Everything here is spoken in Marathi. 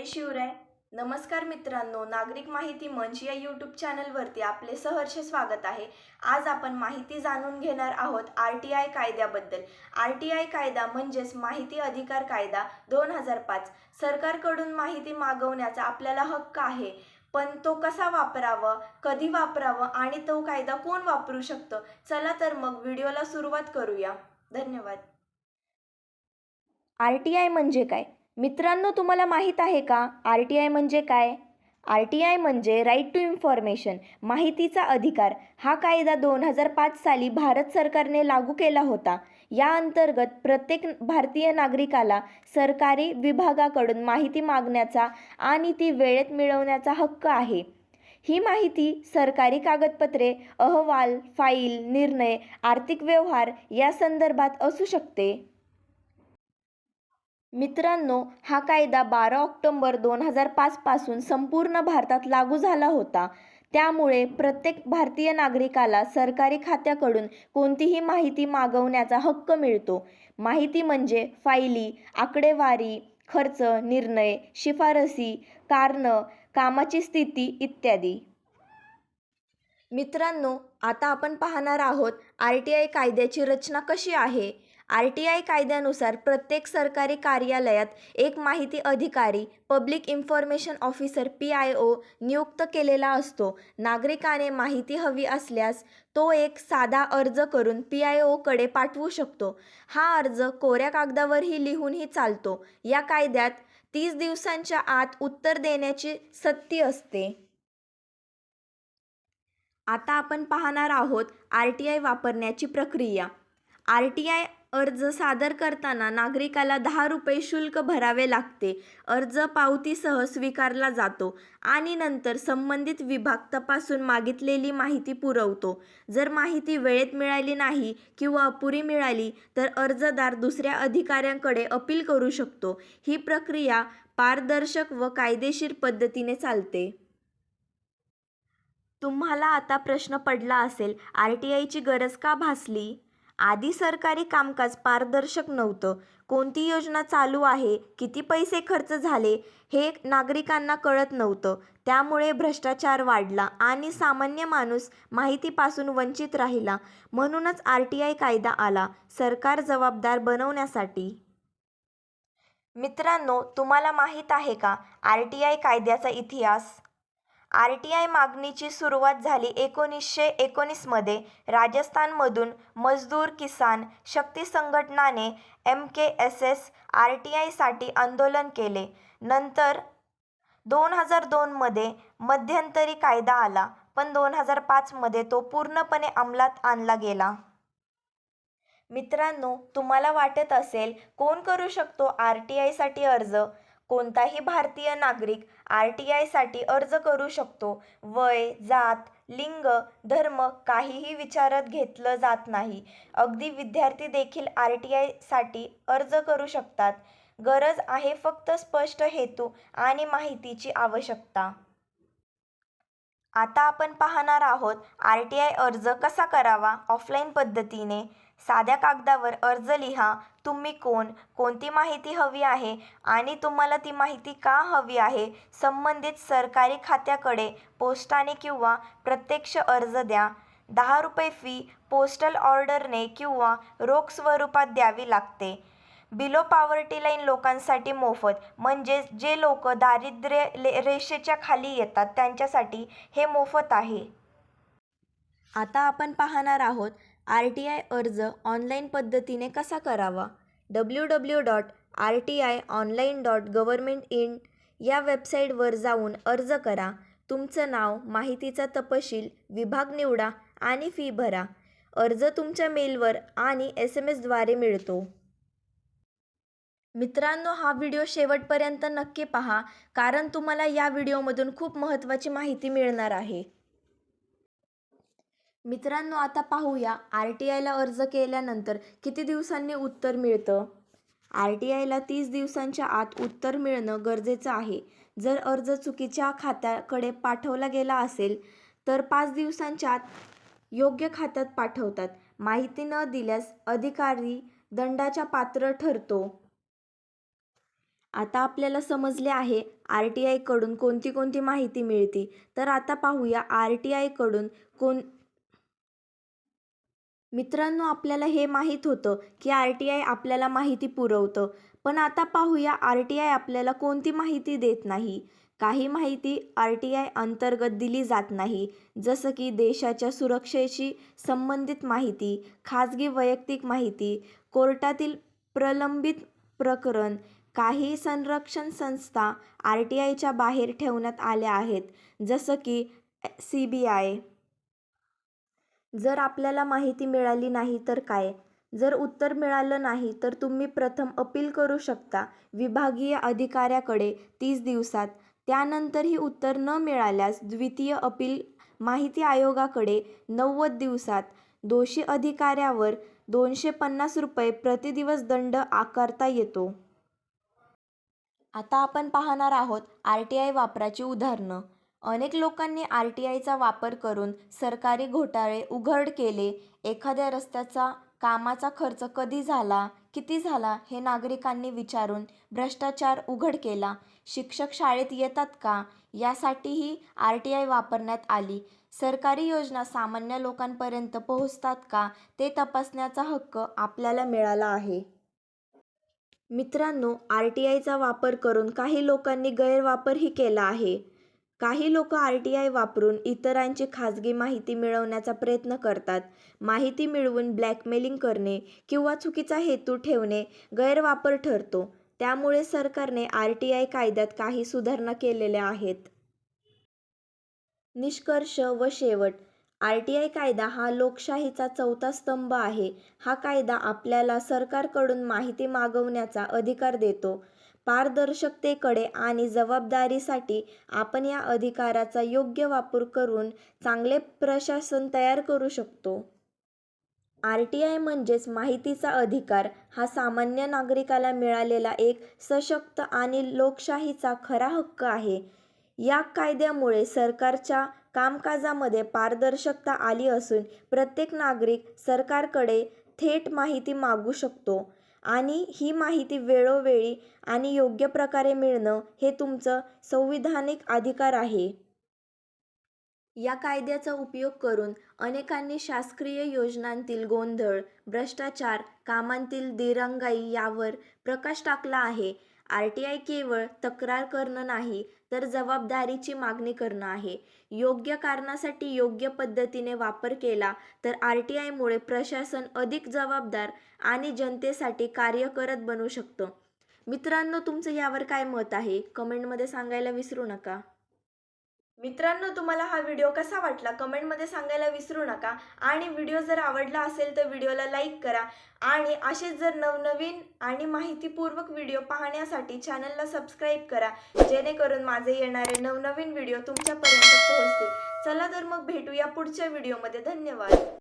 जय शिवराय. नमस्कार मित्रांनो नागरिक माहिती मंच या यूट्यूब चॅनलवरती आपले सहर्ष स्वागत आहे. आज आपण माहिती जाणून घेणार आहोत आर टी आय कायद्याबद्दल. आर टी आय कायदा म्हणजेच माहिती अधिकार कायदा दोन हजार पाच. सरकारकडून माहिती मागवण्याचा आपल्याला हक्क आहे. पण तो कसा वापरावा कधी वापरावं आणि तो कायदा कोण वापरू शकतं? चला तर मग व्हिडिओला सुरुवात करूया. धन्यवाद. आर टी आय म्हणजे काय? मित्रांनो तुम्हाला माहीत आहे का? आर टी आय म्हणजे काय? आर टी आय म्हणजे राईट टू इन्फॉर्मेशन माहितीचा अधिकार. हा कायदा दोन हजार पाच साली भारत सरकारने लागू केला होता. या अंतर्गत प्रत्येक भारतीय नागरिकाला सरकारी विभागाकडून माहिती मागण्याचा आणि ती वेळेत मिळवण्याचा हक्क आहे. ही माहिती सरकारी कागदपत्रे अहवाल फाईल निर्णय आर्थिक व्यवहार या संदर्भात असू शकते. मित्रांनो हा कायदा बारा ऑक्टोंबर दोन हजार पाचपासून संपूर्ण भारतात लागू झाला होता. त्यामुळे प्रत्येक भारतीय नागरिकाला सरकारी खात्याकडून कोणतीही माहिती मागवण्याचा हक्क मिळतो. माहिती म्हणजे फायली आकडेवारी खर्च निर्णय शिफारसी कारणं कामाची स्थिती इत्यादी. मित्रांनो आता आपण पाहणार आहोत आर टी आय कायद्याची रचना कशी आहे? आर टी आय कायद्यानुसार प्रत्येक सरकारी कार्यालयात एक माहिती अधिकारी public information officer P I O नियुक्त केलेला असतो. नागरिकाने माहिती हवी असल्यास तो एक साधा अर्ज करून पी आय ओकडे पाठवू शकतो. हा अर्ज कोऱ्या कागदावरही लिहूनही चालतो. या कायद्यात तीस दिवसांच्या आत उत्तर देण्याची सक्ती असते. आता आपण पाहणार आहोत आर टी आय वापरण्याची प्रक्रिया. आर टी आय अर्ज सादर करताना नागरिकाला दहा रुपये शुल्क भरावे लागते. अर्ज पावतीसह स्वीकारला जातो आणि नंतर संबंधित विभाग तपासून मागितलेली माहिती पुरवतो. जर माहिती वेळेत मिळाली नाही किंवा अपुरी मिळाली तर अर्जदार दुसऱ्या अधिकाऱ्यांकडे अपील करू शकतो. ही प्रक्रिया पारदर्शक व कायदेशीर पद्धतीने चालते. तुम्हाला आता प्रश्न पडला असेल आर टी आयची गरज का भासली? आधी सरकारी कामकाज पारदर्शक नव्हतं. कोणती योजना चालू आहे? किती पैसे खर्च झाले? हे नागरिकांना कळत नव्हतं. त्यामुळे भ्रष्टाचार वाढला आणि सामान्य माणूस माहितीपासून वंचित राहिला. म्हणूनच आर टी आय कायदा आला. सरकार जबाबदार बनवण्यासाठी. मित्रांनो तुम्हाला माहीत आहे का? आर टी आय कायद्याचा इतिहास? आर टी आय मागणीची सुरुवात झाली एकोणीसशे एकोणीसमध्ये राजस्थानमधून मजदूर किसान शक्ती संघटनाने M K S S R T आयसाठी आंदोलन केले. नंतर दोन हजार दोनमध्ये मध्यंतरी कायदा आला पण दोन हजार पाचमध्ये तो पूर्णपणे अंमलात आणला गेला. मित्रांनो तुम्हाला वाटत असेल कोण करू शकतो आर टी आयसाठी अर्ज? कोणताही भारतीय नागरिक आर टी आयसाठी अर्ज करू शकतो. वय जात लिंग धर्म काहीही विचारात घेतलं जात नाही. अगदी विद्यार्थी देखील आर टी आयसाठी अर्ज करू शकतात. गरज आहे फक्त स्पष्ट हेतू आणि माहितीची आवश्यकता. आता आपण पाहणार आहोत आर टी आय अर्ज कसा करावा? ऑफलाईन पद्धतीने. साध्या कागदावर अर्ज लिहा. तुम्ही कोण? कोणती माहिती हवी आहे? आणि तुम्हाला ती माहिती का हवी आहे? संबंधित सरकारी खात्याकडे पोस्टाने किंवा प्रत्यक्ष अर्ज द्या. दहा रुपये फी पोस्टल ऑर्डरने किंवा रोख स्वरूपात द्यावी लागते. बिलो पॉवर्टी लाईन लोकांसाठी मोफत म्हणजे जे लोक दारिद्र्य ले रेषेच्या खाली येतात त्यांच्यासाठी हे मोफत आहे. आता आपण पाहणार आहोत आर टी आय अर्ज ऑनलाईन पद्धतीने कसा करावा? W W dot R T I online dot government in या वेबसाईटवर जाऊन अर्ज करा. तुमचं नाव माहितीचा तपशील विभाग निवडा आणि फी भरा. अर्ज तुमच्या मेलवर आणि एस एम एसद्वारे मिळतो. मित्रांनो हा व्हिडिओ शेवटपर्यंत नक्की पहा कारण तुम्हाला या व्हिडिओमधून खूप महत्त्वाची माहिती मिळणार आहे. मित्रांनो आता पाहूया. आर टी आयला अर्ज केल्यानंतर किती दिवसांनी उत्तर मिळतं? आर टी आयला तीस दिवसांच्या आत उत्तर मिळणं गरजेचं आहे. जर अर्ज चुकीच्या खात्याकडे पाठवला गेला असेल तर पाच दिवसांच्या आत योग्य खात्यात पाठवतात. माहिती न दिल्यास अधिकारी दंडाच्या पात्र ठरतो. आता आपल्याला समजले आहे आर टी आयकडून कोणती कोणती माहिती मिळते. तर आता पाहूया आर टी आयकडून कोण मित्रांनो आपल्याला हे माहीत होतं की आर टी आय आपल्याला माहिती पुरवतं. पण आता पाहूया आर टी आय आपल्याला कोणती माहिती देत नाही. काही माहिती आर टी आय अंतर्गत दिली जात नाही. जसं की देशाच्या सुरक्षेशी संबंधित माहिती खाजगी वैयक्तिक माहिती कोर्टातील प्रलंबित प्रकरण काही संरक्षण संस्था आर टी आयच्या बाहेर ठेवण्यात आल्या आहेत. जसं की सी बी आय. जर आपल्याला माहिती मिळाली नाही तर काय? जर उत्तर मिळालं नाही तर तुम्ही प्रथम अपील करू शकता विभागीय अधिकाऱ्याकडे तीस दिवसात. त्यानंतरही उत्तर न मिळाल्यास द्वितीय अपील माहिती आयोगाकडे नव्वद दिवसात. दोषी अधिकाऱ्यावर दोनशे पन्नास रुपये प्रतिदिवस दंड आकारता येतो. आता आपण पाहणार आहोत आर टी आय वापराची उदाहरणं. अनेक लोकांनी आर टी आयचा वापर करून सरकारी घोटाळे उघड केले. एखाद्या रस्त्याचा कामाचा खर्च कधी झाला किती झाला हे नागरिकांनी विचारून भ्रष्टाचार उघड केला. शिक्षक शाळेत येतात का? यासाठीही आर टी आय वापरण्यात आली. सरकारी योजना सामान्य लोकांपर्यंत पोहोचतात का? ते तपासण्याचा हक्क आपल्याला मिळाला आहे. मित्रांनो आर टी आयचा वापर करून काही लोकांनी गैरवापरही केला आहे. काही लोक आर टी आय वापरून इतरांची खाजगी माहिती मिळवण्याचा प्रयत्न करतात. माहिती मिळवून ब्लॅकमेलिंग करणे किंवा चुकीचा हेतू ठेवणे गैरवापर ठरतो. त्यामुळे सरकारने आर टी आय कायद्यात काही सुधारणा केलेल्या आहेत. निष्कर्ष व शेवट. आर टी आय कायदा हा लोकशाहीचा चौथा स्तंभ आहे. हा कायदा आपल्याला सरकारकडून माहिती मागवण्याचा अधिकार देतो. पारदर्शकतेकडे आणि जबाबदारीसाठी आपण या अधिकाराचा योग्य वापर करून चांगले प्रशासन तयार करू शकतो. आर टी आय म्हणजेच माहितीचा अधिकार हा सामान्य नागरिकाला मिळालेला एक सशक्त आणि लोकशाहीचा खरा हक्क आहे. या कायद्यामुळे सरकारच्या कामकाजामध्ये पारदर्शकता आली असून प्रत्येक नागरिक सरकारकडे थेट माहिती मागू शकतो. आणि ही माहिती वेळोवेळी आणि योग्य प्रकारे मिळणं हे तुमचं संविधानिक अधिकार आहे. या कायद्याचा उपयोग करून अनेकांनी शासकीय योजनांतील गोंधळ भ्रष्टाचार कामांतील दिरंगाई यावर प्रकाश टाकला आहे. आर टी आय केवळ तक्रार करणं नाही तर जबाबदारीची मागणी करणं आहे. योग्य कारणासाठी योग्य पद्धतीने वापर केला तर आर टी आयमुळे प्रशासन अधिक जबाबदार आणि जनतेसाठी कार्य करत बनू शकतं. मित्रांनो तुमचं यावर काय मत आहे? कमेंटमध्ये सांगायला विसरू नका. मित्रांनो तुम्हाला हा व्हिडिओ कसा वाटला कमेंटमध्ये सांगायला विसरू नका. आणि व्हिडिओ जर आवडला असेल तर व्हिडिओला लाईक करा. आणि असेच जर नवनवीन आणि माहितीपूर्वक व्हिडिओ पाहण्यासाठी चॅनलला सबस्क्राईब करा. जेणेकरून माझे येणारे नवनवीन व्हिडिओ तुमच्यापर्यंत पोहोचतील. चला तर मग भेटूया पुढच्या व्हिडिओमध्ये. धन्यवाद.